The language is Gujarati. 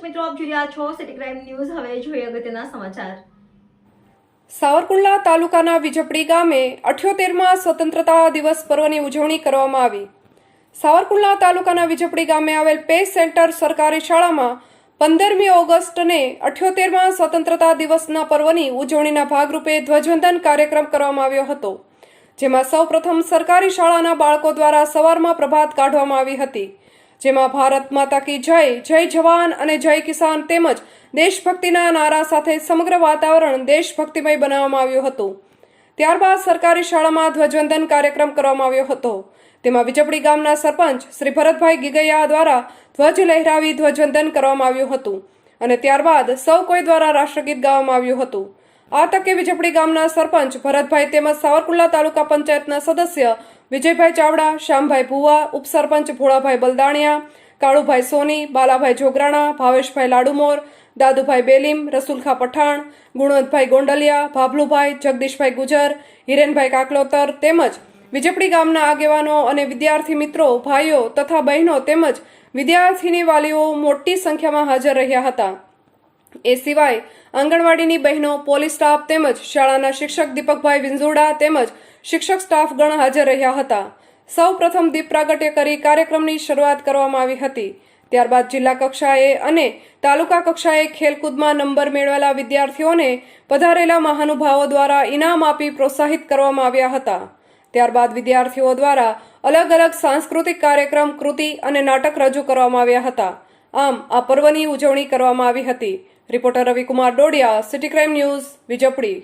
મિત્રો, આપ જોઈ રહ્યા છો સિટી ક્રાઇમ ન્યૂઝ હવે જોઈએ અગત્યના સમાચાર. સાવરકુંડલા તાલુકાના વિજપડી ગામે અઠ્યોતેરમાં સ્વતંત્રતા દિવસ પર્વની ઉજવણી કરવામાં આવી. સાવરકુંડલા તાલુકાના વિજપડી ગામે આવેલ પે સેન્ટર સરકારી શાળામાં પંદરમી ઓગસ્ટને અઠ્યોતેરમાં સ્વતંત્રતા દિવસના પર્વની ઉજવણીના ભાગરૂપે ધ્વજવંદન કાર્યક્રમ કરવામાં આવ્યો હતો, જેમાં સૌપ્રથમ સરકારી શાળાના બાળકો દ્વારા સવારમાં પ્રભાત કાઢવામાં આવી હતી. જેમાં ભારત માતા કી જય જય જવાન અને જય કિસાન તેમજ દેશભક્તિના નારા સાથે સમગ્ર વાતાવરણ દેશભક્તિમય બનાવવામાં આવ્યું હતું. ત્યારબાદ સરકારી શાળામાં ધ્વજવંદન કાર્યક્રમ કરવામાં આવ્યો હતો. તેમાં વિજપડી ગામના સરપંચ શ્રી ભરતભાઈ ગીગૈયા દ્વારા ધ્વજ લહેરાવી ધ્વજવંદન કરવામાં આવ્યું હતું. અને ત્યારબાદ સૌ કોઈ દ્વારા રાષ્ટ્રગીત ગાવામાં આવ્યું હતું. આ તકે વિજપડી ગામના સરપંચ ભરતભાઈ તેમજ સાવરકુંડલા તાલુકા પંચાયતના સદસ્ય વિજયભાઈ ચાવડા, શ્યામભાઈ ભુવા, ઉપસરપંચ ભોળાભાઈ બલદાણિયા, કાળુભાઈ સોની, બાલાભાઈ જોગરાણા, ભાવેશભાઈ લાડુમોર, દાદુભાઈ બેલીમ, રસુલખા પઠાણ, ગુણવંતભાઈ ગોંડલિયા, ભાભલુભાઈ, જગદીશભાઈ ગુજર, હિરેનભાઈ કાકલોતર તેમજ વિજપડી ગામના આગેવાનો અને વિદ્યાર્થી મિત્રો, ભાઈઓ તથા બહેનો તેમજ વિદ્યાર્થીની વાલીઓ મોટી સંખ્યામાં હાજર રહ્યા હતા. એ સિવાય આંગણવાડીની બહેનો, પોલીસ સ્ટાફ તેમજ શાળાના શિક્ષક દીપકભાઈ વિંજોડા તેમજ શિક્ષક સ્ટાફ ગણ હાજર રહ્યા હતા. સૌ પ્રથમ દીપ પ્રાગટ્ય કરી કાર્યક્રમની શરૂઆત કરવામાં આવી હતી. ત્યારબાદ જિલ્લા કક્ષાએ અને તાલુકા કક્ષાએ ખેલકૂદમાં નંબર મેળવેલા વિદ્યાર્થીઓને પધારેલા મહાનુભાવો દ્વારા ઇનામ આપી પ્રોત્સાહિત કરવામાં આવ્યા હતા. ત્યારબાદ વિદ્યાર્થીઓ દ્વારા અલગ અલગ સાંસ્કૃતિક કાર્યક્રમ, કૃતિ અને નાટક રજૂ કરવામાં આવ્યા હતા. આમ, આ પર્વની ઉજવણી કરવામાં આવી હતી. Reporter Ravikumar Dodiya city crime news Vijpadi